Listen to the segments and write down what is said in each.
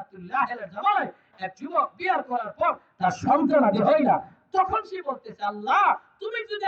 রহমাতুল্লাহ জামানায় এক যুবক বিয়ার করার পর তার সন্তান আদি না। তখন সে বলতেছে, আল্লাহ, তুমি যদি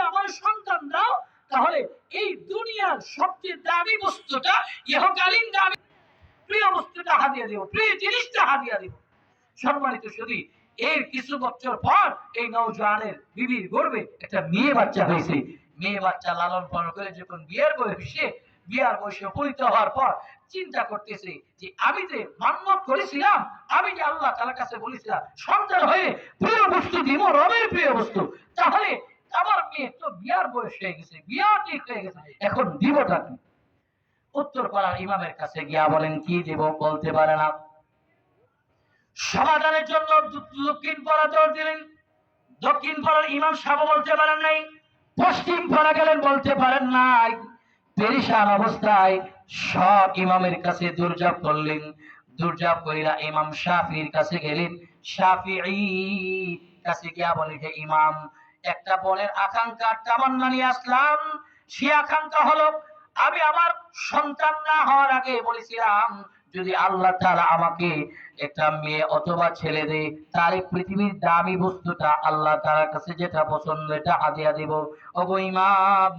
সম্মানিত শুধু এর কিছু বছর পর এই নৌজওয়ানের বিবির গর্বে একটা মেয়ে বাচ্চা হয়েছে। মেয়ে বাচ্চা লালন পালন করে যখন বিয়ের বয়সে, বিয়ার বয়সে উপনীত হওয়ার পর চিন্তা করতেছে যে আমি যে মান্যত করেছিলাম, আমি যে আল্লাহ তাআলার কাছে বলেছিলাম সন্তান হয়ে প্রিয় বস্তু দিব, রবের প্রিয় বস্তু। তাহলে আমার মেয়ে তো বিয়ার বয়স হয়ে গেছে, বিয়া ঠিক হয়ে গেছে, এখন দিবটা কি? উত্তর পাড়ার ইমামের কাছে গিয়া বলেন, কি দেব বলতে পারে না। সমাধানের জন্য দক্ষিণ পাড়া জোর দিলেন। দক্ষিণ পাড়ার ইমাম সাহেব বলতে পারেন নাই, পশ্চিম পাড়া গেলেন বলতে পারেন নাই। পেরিসান অবস্থায় সব ইমামের কাছে দুর্জাপ করলেন। দুর্জাপ করিলা ইমাম শাফির কাছে গেলেন। শাফি কাছে গিয়া বলে যে ইমাম, একটা বোনের আকাঙ্ক্ষা তামান্না নিয়ে আসলাম। সে আকাঙ্ক্ষা হলো, আমি আমার সন্তান না হওয়ার আগে বলেছিলাম, যদি আল্লাহ তারা আমাকে একটা মেয়ে অথবা ছেলে দেয় তার পৃথিবীর দামি বস্তুটা আল্লাহ তাআলার কাছে যেটা পছন্দ, এটা হাদিয়া দিব। ওগো ইমাম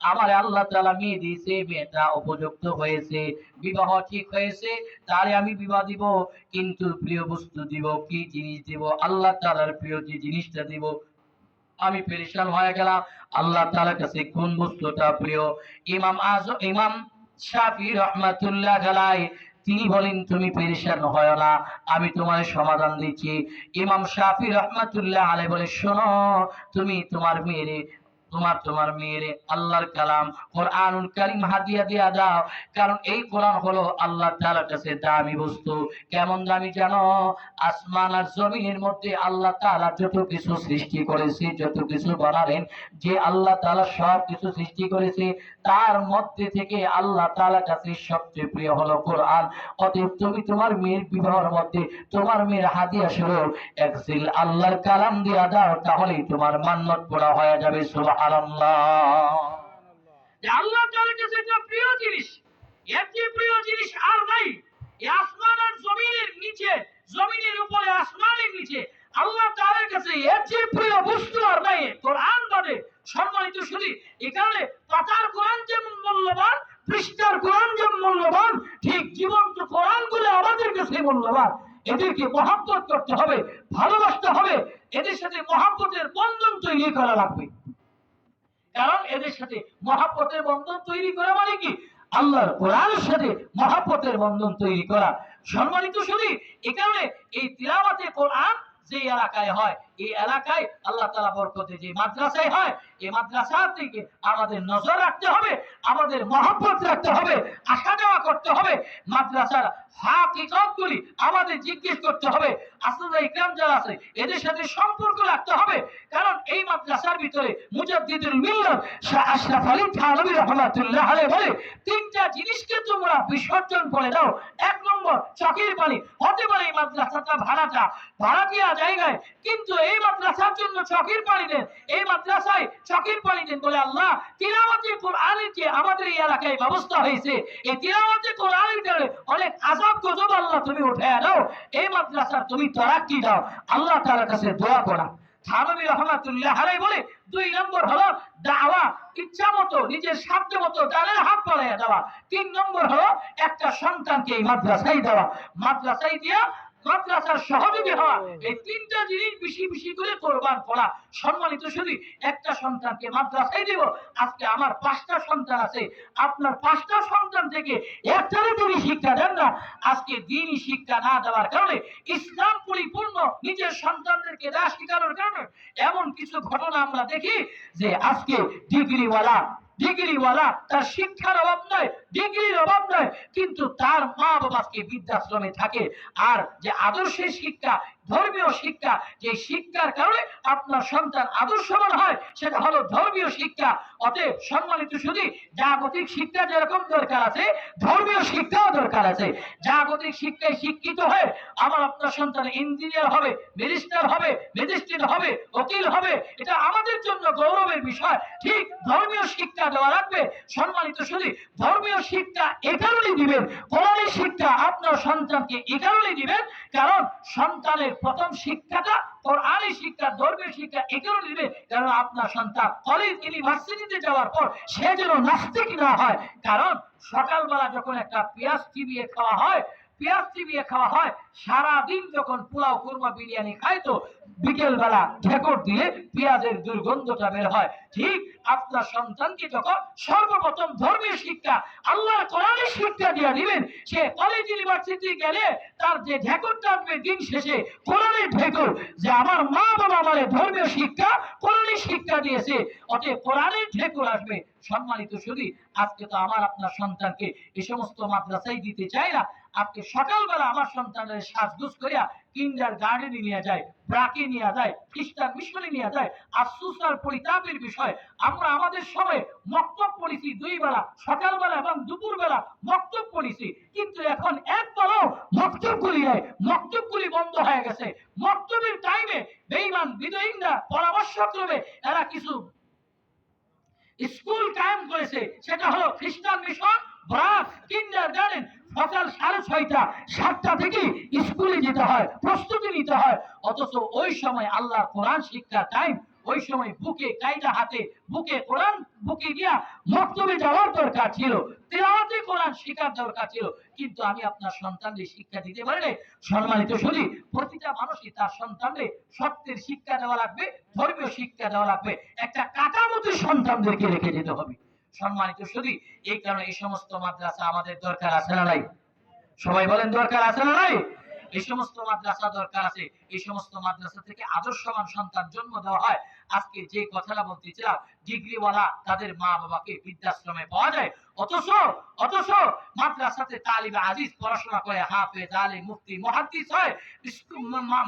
আমার আল্লাহ তাআলা মেয়ে দিয়েছে মেয়েটা উপযুক্ত হয়েছে। বিবাহ ঠিক হয়েছে তারে আমি বিবাহ দিব, কিন্তু প্রিয় বস্তু দিব কি জিনিস দিব? আল্লাহ তাআলার প্রিয় যে জিনিসটা দিব। আমি পেরেশান হয়ে গেলাম। আল্লাহ তাআলার কাছে কোন বস্তুটা প্রিয়? ইমাম আজ, ইমাম শাফি রহমাতুল্লাহ আলাই তিনি বলেন, তুমি পেরেশান হয় না, আমি তোমার সমাধান দিচ্ছি। ইমাম শাফি রহমাতুল্লাহ আলাই বলে, শোনো, তুমি তোমার মেয়েরে তোমার তোমার মেয়েরে আল্লাহর কালাম, কোরআনুল কারীম হাদিয়া দিয়া দাও। কারণ এই কোরআন হলো আল্লাহ তাআলার কাছে দামি বস্তু। কেমন দামি জানো? আসমান আর জমিনের মধ্যে আল্লাহ তাআলা যত কিছু সৃষ্টি করেছে, যত কিছু বানালেন, যে আল্লাহ তাআলা সব কিছু সৃষ্টি করেছে, তার মধ্যে থেকে আল্লাহ তাআলার কাছে সবচেয়ে প্রিয় হলো কোরআন। অতএব তুমি তোমার মেয়ের বিবাহের মধ্যে তোমার মেয়ের হাদিয়া স্বরূপ একজিল আল্লাহর কালাম দিয়া দাও, তাহলেই তোমার মান্নত পড়া হয়ে যাবে সুবহানাল্লাহ। আল্লাহ যেমন মূল্যবান, পৃষ্ঠার কোরআন মূল্যবান, ঠিক জীবন্ত কোরআনগুলো আমাদের কাছে মূল্যবান। এদেরকে মহাব্বত করতে হবে, ভালোবাসতে হবে, এদের সাথে মহাব্বতের বন্ধন তৈরি করা লাগবে। কারণ এদের সাথে মহাপথের বন্ধন তৈরি করা মানে কি? আল্লাহর কোরআনের সাথে মহাপথের বন্ধন তৈরি করা। সম্মানিত শুধু এ কারণে এই তিলাবাতে কোরআন যে এলাকায় হয়, এই এলাকায় আল্লাহ তালা বরকতে যে মাদ্রাসায় হয়, এই মাদ্রাসা থেকে আমাদের নজর রাখতে হবে, আমাদের মহব্বত রাখতে হবে, আসা যাওয়া করতে হবে, মাদ্রাসার হাকিকতগুলি আমাদের জিজ্ঞেস করতে হবে, আসলে ইকরাম যারা আছে, এদের সাথে সম্পর্ক রাখতে হবে, কারণ এই মাদ্রাসার ভিতরে মুজাদ্দিদুল মিল্লাত শাহ আশরাফ আলী থানভী রহমাতুল্লাহ আলাইহি বলে, তিনটা জিনিসকে তোমরা বিসর্জন করে দাও, এক নম্বর হতে পারে এই মাদ্রাসাটা ভাড়াটা। জায়গায়, কিন্তু এই মাদ্রাসার জন্য পানি দেন। এই মাদ্রাসায় পানি দেন বলে আল্লাহ আমাদের এই এলাকায় ব্যবস্থা হয়েছে। এই তিলাওয়াতে কোরআনের অনেক আজাব গজব আল্লাহ তুমি উঠে দাও। এই মাদ্রাসার তুমি তরাক্কি দাও। আল্লাহ তাআলার কাছে দোয়া করা। থানবী রহমাতুল্লাহ আলাই বলে দুই নম্বর হলো দাওয়া। ইচ্ছা মতো নিজের সাধ্য মতো তাদের হাত পড়াইয়া দেওয়া। তিন নম্বর হলো একটা সন্তানকে এই মাদ্রাসায় দেওয়া। মাদ্রাসাই দিয়া মাদ্রাসার সহযোগী হওয়া এই তিনটা জিনিস বেশি বেশি করে কোরবান করা। সম্মানিত শুধু একটা সন্তানকে মাদ্রাসায় দেব আজকে আমার পাঁচটা সন্তান আছে। আপনার পাঁচটা সন্তান থেকে একটারও যদি শিক্ষা দেন না। আজকে দিনই শিক্ষা না দেওয়ার কারণে ইসলাম পরিপূর্ণ নিজের সন্তানদেরকে না শেখানোর কারণে এমন কিছু ঘটনা আমরা দেখি যে আজকে ডিগ্রিওয়ালা ডিগ্রিওয়ালা, তার শিক্ষার অভাব নয়, ডিগ্রির অভাব নয়, কিন্তু তার মা বাবাকে বৃদ্ধাশ্রমে থাকে। আর যে আদর্শের শিক্ষা ধর্মীয় শিক্ষা, যে শিক্ষার কারণে আপনার সন্তান আদর্শবান হয়, সেটা হলো ধর্মীয় শিক্ষা। অতএব সম্মানিত শুধু জাগতিক শিক্ষা যেরকম দরকার আছে, ধর্মীয় শিক্ষাও দরকার আছে। জাগতিক শিক্ষায় শিক্ষিত হয়ে আমার আপনার সন্তান ইঞ্জিনিয়ার হবে মিনিস্টার হবে ম্যাজিস্ট্রেট হবে, উকিল হবে, এটা আমাদের জন্য গৌরবের বিষয়। ঠিক ধর্মীয় শিক্ষা দেওয়া লাগবে। সম্মানিত শুধু ধর্মীয় শিক্ষা এ কারণেই দিবেন কোরআনের শিক্ষা আপনার সন্তানকে এই কারণে দিবেন, কারণ সন্তানের প্রথম শিক্ষাটা কোরআনের শিক্ষা, ধর্মীয় শিক্ষা এই কারণে দিবে, কারণ আপনার সন্তান কলেজ, ইউনিভার্সিটিতে যাওয়ার পর সে যেন নাস্তিক না হয়। কারণ সকালবেলা যখন একটা পেঁয়াজ চিবিয়ে খাওয়া হয় পেঁয়াজ চিবিয়ে খাওয়া হয়, সারাদিন যখন পোলাও, কুরমা, বিরিয়ানি খায় তো বিকেল বেলা ঢেকর দিয়ে পেঁয়াজের দুর্গন্ধটা বের হয়। ঠিক আপনার সন্তানকে যখন সর্বপ্রথম ধর্মীয় শিক্ষা, আল্লাহর কোরআনের শিক্ষা দিয়ে দিবেন, সে কলেজ ইউনিভার্সিটি গেলে তার যে ঢেকরটা আসবে দিন শেষে, কোরআনের ঢেকর, যে আমার মা বাবা আমারে ধর্মীয় শিক্ষা কোরআনের শিক্ষা দিয়েছে, অতএব কোরআনের ঢেকর আসবে। সম্মানিত শুধু আজকে তো আমার আপনার সন্তানকে এই সমস্ত মাদ্রাসায় দিতে চাই না আজকে সকালবেলা আমার সন্তানের সাজগুজ করিয়া কিন্ডার গার্ডেনে নিয়ে যায়, ব্রাকে নিয়ে যায় খ্রিস্টান মিশনে নিয়ে যায়, আফসুস আর পরিতাপের বিষয়। আমরা আমাদের সময় মক্তব পড়েছি দুই বেলা, সকালবেলা এবং দুপুরবেলা মক্তব পড়েছি। কিন্তু এখন একবারও মক্তবগুলি নেই। মক্তবগুলি বন্ধ হয়ে গেছে। মক্তবের টাইমে বেইমান বিদয়ীরা পরামর্শ ক্রমে এরা কিছু স্কুল কায়েম করেছে। সেটা হলো খ্রিস্টান মিশন ব্রাস কিন্ডার গার্ডেন সকাল সাড়ে ছয়টা, সাতটা থেকে স্কুলে যেতে হয়, প্রস্তুতি নিতে হয়। অথচ ওই সময় আল্লাহ কোরআন শিক্ষা টাইম ওই সময় বুকে কায়দা হাতে, বুকে কোরআন, বুকে দিয়া মক্তবে যাওয়ার দরকার ছিল। তেলাওয়াতে কোরআন শেখার দরকার ছিল। কিন্তু আমি আপনার সন্তানদের শিক্ষা দিতে পারি নাই। সম্মানিত শুধু প্রতিটা মানুষই তার সন্তানদের সত্যের শিক্ষা দেওয়া লাগবে, ধর্মীয় শিক্ষা দেওয়া লাগবে। একটা কাটামতো সন্তানদেরকে রেখে যেতে হবে। সম্মানিত শুধু এই কারণে এই সমস্ত মাদ্রাসা আমাদের দরকার আছে না নাই? সবাই বলেন দরকার আছে না নাই? এই সমস্ত মাদ্রাসা দরকার আছে। এই সমস্ত মাদ্রাসা থেকে আদর্শবান সন্তান জন্ম দেওয়া হয়। আজকে যে কথাটা বলতেছিলাম ডিগ্রিওয়ালা তাদের মা বাবাকে বৃদ্ধাশ্রমে পাওয়া যায়। অথচ অথচ মাদ্রাসাতে তালিবে আজিজ পড়াশোনা করে, হাফেজ আলে মুফতি, মহাদ্দিস হয়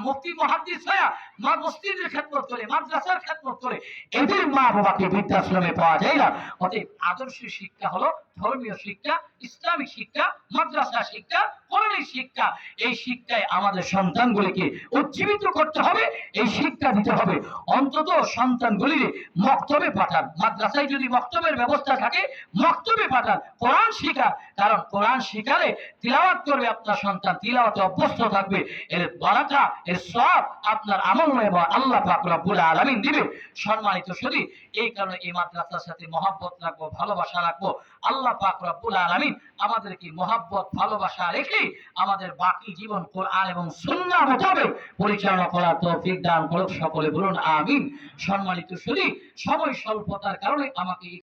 মুফতি, মহাদ্দিস হয় মা মসজিদের খেদমত করে, মাদ্রাসার খেদমত করে, এদের মা বাবাকে বৃদ্ধাশ্রমে পাওয়া যায় না। অতএব আদর্শ শিক্ষা হলো ধর্মীয় শিক্ষা, ইসলামিক শিক্ষা, মাদ্রাসা শিক্ষা, কোরআনের শিক্ষা। এই শিক্ষায় আমাদের সন্তানগুলিকে উজ্জীবিত করতে হবে, এই শিক্ষা দিতে হবে। অন্তত সন্তানগুলির মক্তবে পাঠান। মাদ্রাসায় যদি মক্তবের ব্যবস্থা থাকে, মক্তবে পাঠান। কোরআন শিখা কারণ কোরআন শিখালে তিলাওয়াত করবে আপনার সন্তান, তিলাওয়াতে অভ্যস্ত থাকবে। এর বারাকা, এর সব আপনার আমল এবং আল্লাহ পাক রব্বুল আলামিন দিবে। সম্মানিত শুধু এই কারণে এই মাদ্রাসার সাথে মহাব্বত রাখব, ভালোবাসা রাখব। আল্লাহ পাক রব্বুল আলামিন আমাদেরকে মহাব্বত, ভালোবাসা রেখে আমাদের বাকি জীবন কোরআন এবং সুন্নাহ মোতাবেক পরিচালনা করার তৌফিক দান করুক। সকলে বলুন, আমিন। সম্মানিত শুধু সময় স্বল্পতার কারণে আমাকে